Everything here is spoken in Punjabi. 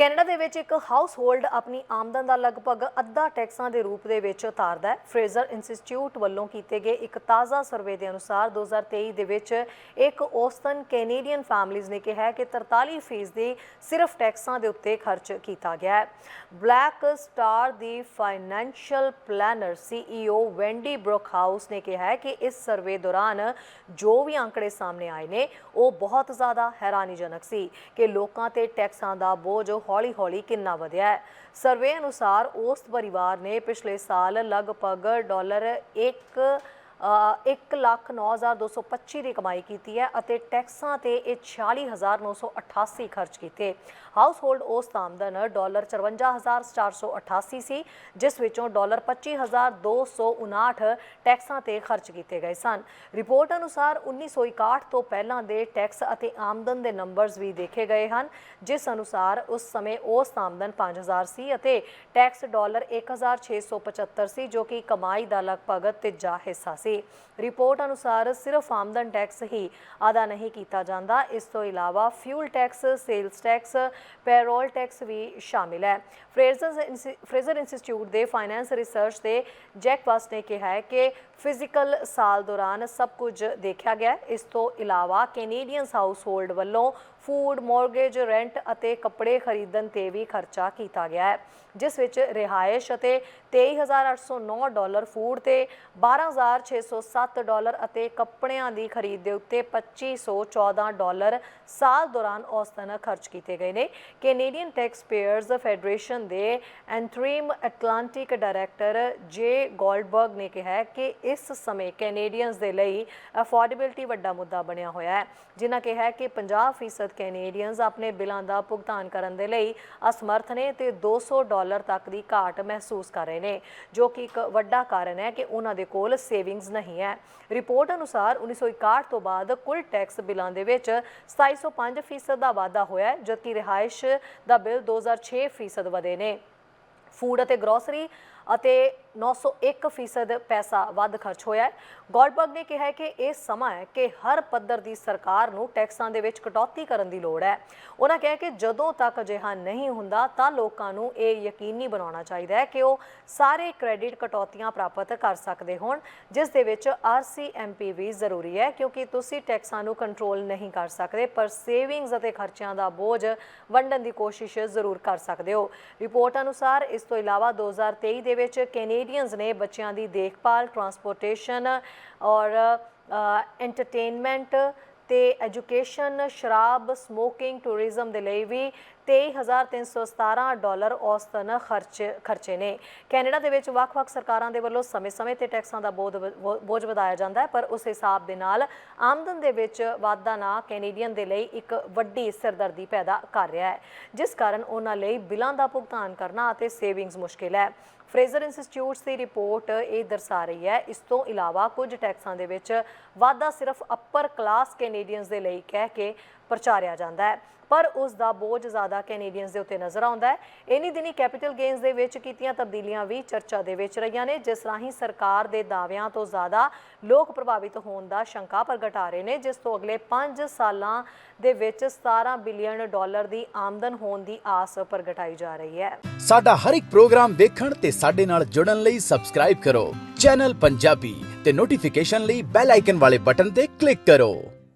ਕੈਨੇਡਾ ਦੇ ਵਿੱਚ ਇੱਕ ਹਾਊਸ ਹੋਲਡ ਆਪਣੀ ਆਮਦਨ ਦਾ ਲਗਭਗ ਅੱਧਾ ਟੈਕਸਾਂ ਦੇ ਰੂਪ ਦੇ ਵਿੱਚ ਉਤਾਰਦਾ ਹੈ। ਫਰੇਜ਼ਰ ਇੰਸਟੀਚਿਊਟ ਵੱਲੋਂ ਕੀਤੇ ਗਏ ਇੱਕ ਤਾਜ਼ਾ ਸਰਵੇ ਦੇ ਅਨੁਸਾਰ 2023 ਦੇ ਵਿੱਚ ਇੱਕ ਔਸਤਨ ਕੈਨੇਡੀਅਨ ਫੈਮਿਲੀਜ਼ ਨੇ ਕਿਹਾ ਕਿ 43% ਦੀ ਸਿਰਫ ਟੈਕਸਾਂ ਦੇ ਉੱਤੇ ਖਰਚ ਕੀਤਾ ਗਿਆ ਹੈ। ਬਲੈਕ ਸਟਾਰ ਦੀ financial planner CEO Wendy Brookhouse ਨੇ ਕਿਹਾ ਕਿ ਇਸ ਸਰਵੇ ਦੌਰਾਨ ਜੋ ਵੀ ਅੰਕੜੇ ਸਾਹਮਣੇ ਆਏ ਨੇ, ਉਹ ਬਹੁਤ ਜ਼ਿਆਦਾ ਹੈਰਾਨੀਜਨਕ ਸੀ ਕਿ ਲੋਕਾਂ ਤੇ ਟੈਕਸਾਂ ਦਾ ਬੋਝ ਹੌਲੀ-ਹੌਲੀ ਕਿੰਨਾ ਵਧਿਆ ਹੈ। ਸਰਵੇ ਅਨੁਸਾਰ ਉਸ ਪਰਿਵਾਰ ਨੇ ਪਿਛਲੇ ਸਾਲ ਲਗਭਗ ਡਾਲਰ 1 ਇੱਕ ਲੱਖ 9225 ਦੀ ਕਮਾਈ ਕੀਤੀ ਹੈ ਅਤੇ ਟੈਕਸਾਂ ਤੇ ਇਹ 46988 ਖਰਚ ਕੀਤੇ। ਹਾਊਸ ਹੋਲਡ ਔਸਤ ਆਮਦਨ ਡਾਲਰ 54488 ਸੀ ਜਿਸ ਵਿੱਚੋਂ ਡਾਲਰ 25259 ਟੈਕਸਾਂ ਤੇ ਖਰਚ ਕੀਤੇ ਗਏ ਸਨ। ਰਿਪੋਰਟ ਅਨੁਸਾਰ 1961 ਤੋਂ ਪਹਿਲਾਂ ਦੇ ਟੈਕਸ ਅਤੇ ਆਮਦਨ ਦੇ ਨੰਬਰਸ ਵੀ ਦੇਖੇ ਗਏ ਹਨ, ਜਿਸ ਅਨੁਸਾਰ ਉਸ ਸਮੇਂ ਔਸਤ ਆਮਦਨ 5000 ਸੀ ਅਤੇ ਟੈਕਸ ਡਾਲਰ 1675 ਸੀ, ਜੋ ਕਿ ਕਮਾਈ ਦਾ ਲਗਭਗ ਤੀਜਾ ਹਿੱਸਾ ਸੀ। ਰਿਪੋਰਟ ਅਨੁਸਾਰ ਸਿਰਫ ਆਮਦਨ ਟੈਕਸ ਹੀ ਅਦਾ ਨਹੀਂ ਕੀਤਾ ਜਾਂਦਾ। ਇਸ ਤੋਂ ਇਲਾਵਾ fuel tax, sales tax, payroll tax ਵੀ ਸ਼ਾਮਿਲ ਹੈ। ਫਰੇਜ਼ਰ ਫਰੇਜ਼ਰ ਇੰਸਟੀਚਿਊਟ ਦੇ ਫਾਈਨੈਂਸ ਰਿਸਰਚ ਦੇ ਜੈਕ ਵਾਸ ਨੇ ਕਿਹਾ ਹੈ ਕਿ ਫਿਜ਼ੀਕਲ ਸਾਲ ਦੌਰਾਨ ਸਭ ਕੁਝ ਦੇਖਿਆ ਗਿਆ। ਇਸ ਤੋਂ ਇਲਾਵਾ ਕੈਨੇਡੀਅਨਸ ਹਾਊਸਹੋਲਡ ਵੱਲੋਂ ਫੂਡ, ਮੌਰਗੇਜ, ਰੈਂਟ ਅਤੇ ਕੱਪੜੇ ਖਰੀਦਣ ਤੇ ਵੀ ਖਰਚਾ ਕੀਤਾ ਗਿਆ ਹੈ, ਜਿਸ ਵਿੱਚ ਰਿਹਾਇਸ਼ ਅਤੇ 23809 ਡਾਲਰ ਫੂਡ ਤੇ 12607 ਡਾਲਰ ਅਤੇ ਕੱਪੜਿਆਂ ਦੀ ਖਰੀਦ ਦੇ ਉੱਤੇ 2514 ਡਾਲਰ ਸਾਲ ਦੌਰਾਨ ਔਸਤਨ ਖਰਚ ਕੀਤੇ ਗਏ ਨੇ। ਕੈਨੇਡੀਅਨ ਟੈਕਸ ਪੇਅਰਸ ਫੈਡਰੇਸ਼ਨ ਦੇ ਐਂਟਰੀਮ ਐਟਲਾਂਟਿਕ ਡਾਇਰੈਕਟਰ ਜੇ ਗੋਲਡਬਰਗ ਨੇ ਕਿਹਾ ਹੈ ਕਿ ਇਸ ਸਮੇਂ ਕੈਨੇਡੀਅਨਸ ਦੇ ਲਈ ਅਫੋਰਡੇਬਿਲਟੀ ਵੱਡਾ ਮੁੱਦਾ ਬਣਿਆ ਹੋਇਆ ਹੈ, ਜਿਨ੍ਹਾਂ ਕਿਹਾ ਹੈ ਕਿ 50% ਕੈਨੇਡੀਅਨਸ ਆਪਣੇ ਬਿੱਲਾਂ ਦਾ ਭੁਗਤਾਨ ਕਰਨ ਦੇ ਲਈ ਅਸਮਰਥ ਨੇ ਤੇ 200 ਡਾਲਰ ਤੱਕ ਦੀ ਘਾਟ ਮਹਿਸੂਸ ਕਰ ਰਹੇ ਨੇ, ਜੋ ਕਿ ਇੱਕ ਵੱਡਾ ਕਾਰਨ ਹੈ ਕਿ ਉਹਨਾਂ ਦੇ ਕੋਲ ਸੇਵਿੰਗਸ ਨਹੀਂ ਹੈ। ਰਿਪੋਰਟ ਅਨੁਸਾਰ 1961 ਤੋਂ ਬਾਅਦ ਕੁੱਲ ਟੈਕਸ ਬਿੱਲਾਂ ਦੇ ਵਿੱਚ 2705% ਦਾ ਵਾਧਾ ਹੋਇਆ ਜਦਕਿ ਰਿਹਾਇਸ਼ ਦਾ ਬਿੱਲ 2006% ਵਧੇ ਨੇ। ਫੂਡ ਅਤੇ ਗਰੋਸਰੀ ਅਤੇ 901% ਪੈਸਾ ਵੱਧ ਖਰਚ ਹੋਇਆ ਹੈ। ਗੋਲਡਬਰਗ ਨੇ ਕਿਹਾ ਹੈ ਕਿ ਇਹ ਸਮਾਂ ਹੈ ਕਿ ਹਰ ਪੱਧਰ ਦੀ ਸਰਕਾਰ ਨੂੰ ਟੈਕਸਾਂ ਦੇ ਵਿੱਚ ਕਟੌਤੀ ਕਰਨ ਦੀ ਲੋੜ ਹੈ। ਉਹਨਾਂ ਕਿਹਾ ਕਿ ਜਦੋਂ ਤੱਕ ਅਜਿਹਾ ਨਹੀਂ ਹੁੰਦਾ, ਤਾਂ ਲੋਕਾਂ ਨੂੰ ਇਹ ਯਕੀਨੀ ਬਣਾਉਣਾ ਚਾਹੀਦਾ ਹੈ ਕਿ ਉਹ ਸਾਰੇ ਕ੍ਰੈਡਿਟ ਕਟੌਤੀਆਂ ਪ੍ਰਾਪਤ ਕਰ ਸਕਦੇ ਹੋਣ, ਜਿਸ ਦੇ ਵਿੱਚ ਆਰਸੀਐਮਪੀ ਵੀ ਜ਼ਰੂਰੀ ਹੈ, ਕਿਉਂਕਿ ਤੁਸੀਂ ਟੈਕਸਾਂ ਨੂੰ ਕੰਟਰੋਲ ਨਹੀਂ ਕਰ ਸਕਦੇ, ਪਰ ਸੇਵਿੰਗਸ ਅਤੇ ਖਰਚਿਆਂ ਦਾ ਬੋਝ ਵੰਡਣ ਦੀ ਕੋਸ਼ਿਸ਼ ਜ਼ਰੂਰ ਕਰ ਸਕਦੇ ਹੋ। ਰਿਪੋਰਟ ਅਨੁਸਾਰ ਇਸ ਤੋਂ ਇਲਾਵਾ 2023 ਦੇ ਵਿੱਚ ਕੈਨੇਡੀਅਨਸ ਨੇ ਬੱਚਿਆਂ ਦੀ ਦੇਖਭਾਲ ਟਰਾਂਸਪੋਰਟੇਸ਼ਨ ਔਰ ਐਂਟਰਟੇਨਮੈਂਟ ਤੇ ਐਜੂਕੇਸ਼ਨ ਸ਼ਰਾਬ ਸਮੋਕਿੰਗ ਟੂਰਿਜ਼ਮ ਦੇ ਲਈ ਵੀ 23317 ਡਾਲਰ ਔਸਤਨ ਖਰਚ, ਖਰਚੇ ਨੇ। ਕੈਨੇਡਾ ਦੇ ਵਿੱਚ ਵੱਖ-ਵੱਖ ਸਰਕਾਰਾਂ ਦੇ ਵੱਲੋਂ ਸਮੇਂ-ਸਮੇਂ ਤੇ ਟੈਕਸਾਂ ਦਾ ਬੋਝ ਬੋਝ ਵਧਾਇਆ ਜਾਂਦਾ ਹੈ, ਪਰ ਉਸ ਹਿਸਾਬ ਦੇ ਨਾਲ ਆਮਦਨ ਦੇ ਵਿੱਚ ਵਾਧਾ ਨਾ ਕੈਨੇਡੀਅਨ ਦੇ ਲਈ ਇੱਕ ਵੱਡੀ ਸਿਰਦਰਦੀ ਪੈਦਾ ਕਰ ਰਿਹਾ ਹੈ, ਜਿਸ ਕਾਰਨ ਉਹਨਾਂ ਲਈ ਬਿੱਲਾਂ ਦਾ ਭੁਗਤਾਨ ਕਰਨਾ ਅਤੇ ਸੇਵਿੰਗਸ ਮੁਸ਼ਕਿਲ ਹੈ। ਫਰੇਜ਼ਰ ਇੰਸਟੀਚਿਊਟਸ ਦੀ ਰਿਪੋਰਟ ਇਹ ਦਰਸਾ ਰਹੀ ਹੈ। ਇਸ ਤੋਂ ਇਲਾਵਾ ਕੁਝ ਟੈਕਸਾਂ ਦੇ ਵਿੱਚ ਵਾਧਾ ਸਿਰਫ ਅਪਰ ਕਲਾਸ ਕੈਨੇਡੀਅਨਸ ਦੇ ਲਈ ਕਹਿ ਕੇ ਪ੍ਰਚਾਰਿਆ ਜਾਂਦਾ ਹੈ। ਪਰ ਉਸ ਦਾ ਬੋਝ ਜ਼ਿਆਦਾ ਕੈਨੇਡੀਅਨਸ ਦੇ ਉੱਤੇ ਨਜ਼ਰ ਆਉਂਦਾ ਹੈ। ਇਨੀ ਦਿਨੀ ਕੈਪੀਟਲ ਗੇਨਸ ਦੇ ਵਿੱਚ ਕੀਤੀਆਂ ਤਬਦੀਲੀਆਂ ਵੀ ਚਰਚਾ ਦੇ ਵਿੱਚ ਰਹੀਆਂ ਨੇ, ਜਿਸ ਰਾਹੀਂ ਸਰਕਾਰ ਦੇ ਦਾਅਵਿਆਂ ਤੋਂ ਜ਼ਿਆਦਾ ਲੋਕ ਪ੍ਰਭਾਵਿਤ ਹੋਣ ਦਾ ਸ਼ੰਕਾ ਪ੍ਰਗਟਾ ਰਹੇ ਨੇ, ਜਿਸ ਤੋਂ ਅਗਲੇ 5 ਸਾਲਾਂ ਦੇ ਵਿੱਚ 17 ਬਿਲੀਅਨ ਡਾਲਰ ਦੀ ਆਮਦਨ ਹੋਣ ਦੀ ਆਸ ਪ੍ਰਗਟਾਈ ਜਾ ਰਹੀ ਹੈ। ਸਾਡਾ ਹਰ ਇੱਕ ਪ੍ਰੋਗਰਾਮ ਦੇਖਣ ਤੇ ਸਾਡੇ ਨਾਲ ਜੁੜਨ ਲਈ ਸਬਸਕ੍ਰਾਈਬ ਕਰੋ। ਚੈਨਲ ਪੰਜਾਬੀ ਤੇ ਨੋਟੀਫਿਕੇਸ਼ਨ ਲਈ ਬੈਲ ਆਈਕਨ ਵਾਲੇ ਬਟਨ ਤੇ ਕਲਿੱਕ ਕਰੋ।